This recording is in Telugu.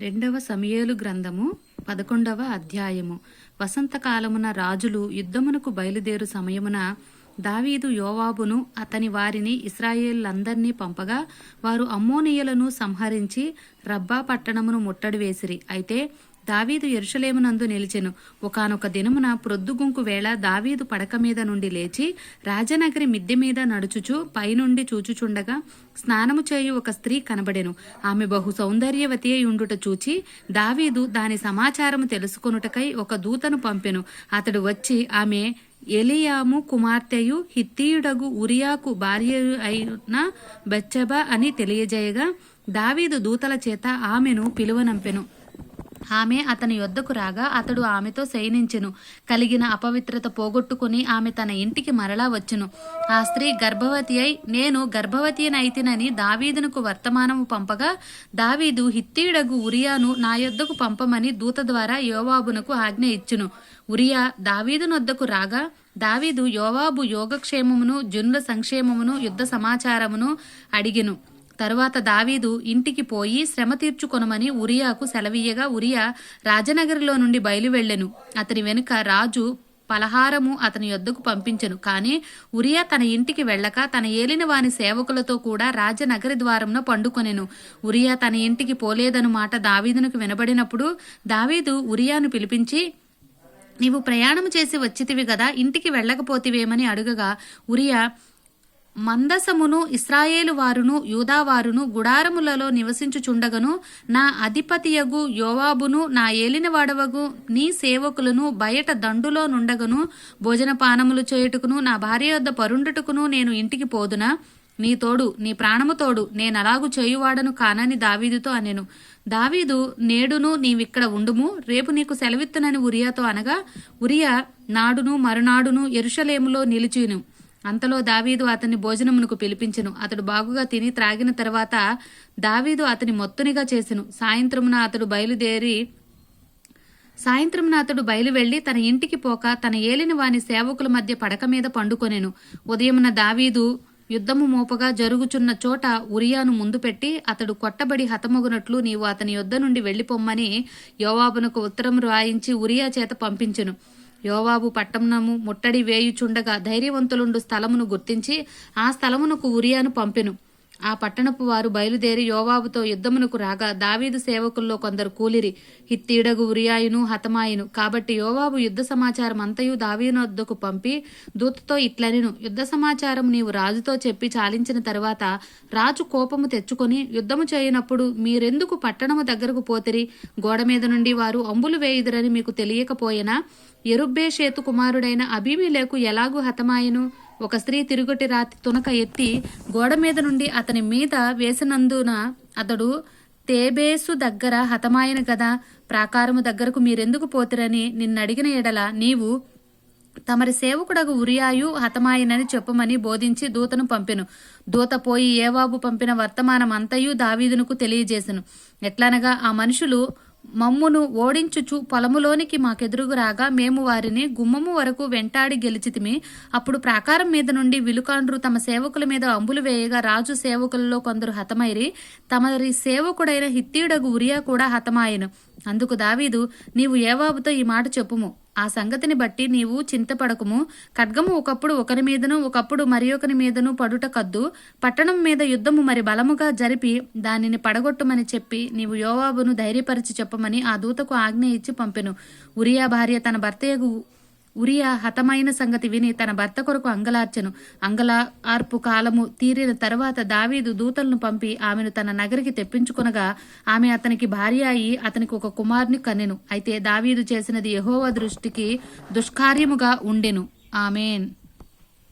రెండవ సమయేలు గ్రంథము పదకొండవ అధ్యాయము. వసంతకాలమున రాజులు యుద్ధమునకు బయలుదేరు సమయమున దావీదు యోవాబును అతని వారిని ఇస్రాయేళ్ళందరినీ పంపగా వారు అమ్మోనియలను సంహరించి రబ్బా పట్టణమును ముట్టడి వేసిరి. అయితే దావీదు ఎరుషలేమునందు నిలిచెను. ఒకానొక దినమున ప్రొద్దుగుంకు వేళ దావీదు పడక మీద నుండి లేచి రాజనగరి మిద్దె మీద నడుచుచు పైనుండి చూచుచుండగా స్నానము చేయు ఒక స్త్రీ కనబడెను. ఆమె బహు సౌందర్యవతి అయి ఉండుట చూచి దావీదు దాని సమాచారము తెలుసుకొనుటకై ఒక దూతను పంపెను. అతడు వచ్చి ఆమె ఎలియాము కుమార్తెయు హిత్తీయుడగు ఉరియాకు భార్య అయిన బెచ్చబ అని తెలియజేయగా దావీదు దూతల చేత ఆమెను పిలువనంపెను. ఆమె అతని యొద్దకు రాగా అతడు ఆమెతో శయనించెను. కలిగిన అపవిత్రత పోగొట్టుకుని ఆమె తన ఇంటికి మరలా వచ్చును. ఆ స్త్రీ గర్భవతి అయి నేను గర్భవతినైతినని దావీదునకు వర్తమానము పంపగా దావీదు హిత్తీడగు ఉరియాను నా యొద్దకు పంపమని దూత ద్వారా యోవాబునకు ఆజ్ఞ ఇచ్చును. ఉరియా దావీదునొద్దకు రాగా దావీదు యోవాబు యోగక్షేమమును జనుల సంక్షేమమును యుద్ధ సమాచారమును అడిగెను. తరువాత దావీదు ఇంటికి పోయి శ్రమ తీర్చుకొనమని ఉరియాకు సెలవీయగా ఉరియా రాజనగరిలో నుండి బయలువెళ్ళెను. అతని వెనుక రాజు పలహారము అతని యొద్దకు పంపించెను. కాని ఉరియా తన ఇంటికి వెళ్ళక తన ఏలిన వాని సేవకులతో కూడా రాజనగరి ద్వారంలో పండుకొనెను. ఉరియా తన ఇంటికి పోలేదనుమాట దావీదునకు వినబడినప్పుడు దావీదు ఉరియాను పిలిపించి నీవు ప్రయాణం చేసి వచ్చితివి గదా ఇంటికి వెళ్ళకపోతివేమని అడుగగా ఉరియా మందసమును ఇస్రాయేలు వారును యూదావారును గుడారములలో నివసించుచుండగను. నా అధిపతియగు యోవాబును నా ఏలిన వాడవగు నీ సేవకులను బయట దండులో నుండగను. భోజనపానములు చేయుటకును నా భార్య వద్ద పరుండుటకును నేను ఇంటికి పోదునా. నీ తోడు నీ ప్రాణము తోడు నేనలాగు చేయువాడను కానని దావీదుతో అనెను. దావీదు నేడును నీవిక్కడ ఉండుము రేపు నీకు సెలవిత్తునని ఉరియాతో అనగా ఉరియా నాడును మరునాడును ఎరుషలేములో నిలిచిను అంతలో దావీదు అతని భోజనమునకు పిలిపించెను. అతడు బాగుగా తిని త్రాగిన తర్వాత దావీదు అతని మొత్తునిగా చేసెను. సాయంత్రమున అతడు బయలుదేరి సాయంత్రం అతడు బయలు వెళ్ళి తన ఇంటికి పోక తన ఏలిన వాని సేవకుల మధ్య పడక మీద పండుకొనెను. ఉదయమున దావీదు యుద్ధము మోపగా జరుగుచున్న చోట ఉరియాను ముందు పెట్టి అతడు కొట్టబడి హతమగునట్లు నీవు అతని యుద్ధ నుండి వెళ్ళిపొమ్మని యోవాబునకు ఉత్తరం రాయించి ఉరియా చేత పంపించెను. యోవాబు పట్టణము ముట్టడి వేయుచుండగా ధైర్యవంతులుండు స్థలమును గుర్తించి ఆ స్థలమునకు ఉరియాను పంపెను. ఆ పట్టణపు వారు బయలుదేరి యోవాబుతో యుద్ధమునకు రాగా దావీదు సేవకుల్లో కొందరు కూలిరి హిత్తీడగు ఉరియాయును హతమాయును. కాబట్టి యోవాబు యుద్ధ సమాచారం అంతయు దావీనొద్దకు పంపి దూతతో ఇట్లనిను యుద్ధ సమాచారం నీవు రాజుతో చెప్పి చాలించిన తర్వాత రాజు కోపము తెచ్చుకొని యుద్ధము చేయనప్పుడు మీరెందుకు పట్టణము దగ్గరకు పోతిరి? గోడ మీద నుండి వారు అంబులు వేయుదురని మీకు తెలియకపోయినా? ఎరుబ్బే కుమారుడైన అభిమిలేకు ఎలాగూ హతమాయను? ఒక స్త్రీ తిరుగటి రాతి తునక ఎత్తి గోడ మీద నుండి అతని మీద వేసినందున అతడు తేబేసు దగ్గర హతమాయను కదా ప్రాకారము దగ్గరకు మీరెందుకు పోతురని నిన్నడిగిన ఎడల నీవు తమరి సేవకుడగు ఉరియాయు హతమాయనని చెప్పమని బోధించి దూతను పంపెను. దూత పోయి ఏవాబు పంపిన వర్తమానం అంతయు దావీదునకు తెలియజేసెను. ఎట్లనగా ఆ మనుషులు మమ్మును ఓడించుచు పొలములోనికి మాకెదురుగు రాగా మేము వారిని గుమ్మము వరకు వెంటాడి గెలిచితిమి. అప్పుడు ప్రాకారం మీద నుండి విలుకాండ్రు తమ సేవకుల మీద అంబులు వేయగా రాజు సేవకులలో కొందరు హతమైరి. తమరి సేవకుడైన హిత్తీడగు ఉరియా కూడా హతమాయను. అందుకు దావీదు నీవు ఏవాబుతో ఈ మాట చెప్పుము. ఆ సంగతిని బట్టి నీవు చింతపడకుము. ఖడ్గము ఒకప్పుడు ఒకరి మీదను ఒకప్పుడు మరి ఒకరి మీదను పడుట కద్దు. పట్టణం మీద యుద్ధము మరి బలముగా జరిపి దానిని పడగొట్టుమని చెప్పి నీవు యోవాబును ధైర్యపరిచి చెప్పమని ఆ దూతకు ఆజ్ఞ ఇచ్చి పంపెను. ఉరియా భార్య తన భర్తయ్యకు ఉరియా హతమైన సంగతి విని తన భర్త కొరకు అంగలార్చెను. అంగలా ఆర్పు కాలము తీరిన తర్వాత దావీదు దూతలను పంపి ఆమెను తన నగరికి తెప్పించుకొనగా ఆమె అతనికి భార్య అయి అతనికి ఒక కుమారుని కన్నెను. అయితే దావీదు చేసినది యహోవ దృష్టికి దుష్కార్యముగా ఉండెను. ఆమెన్.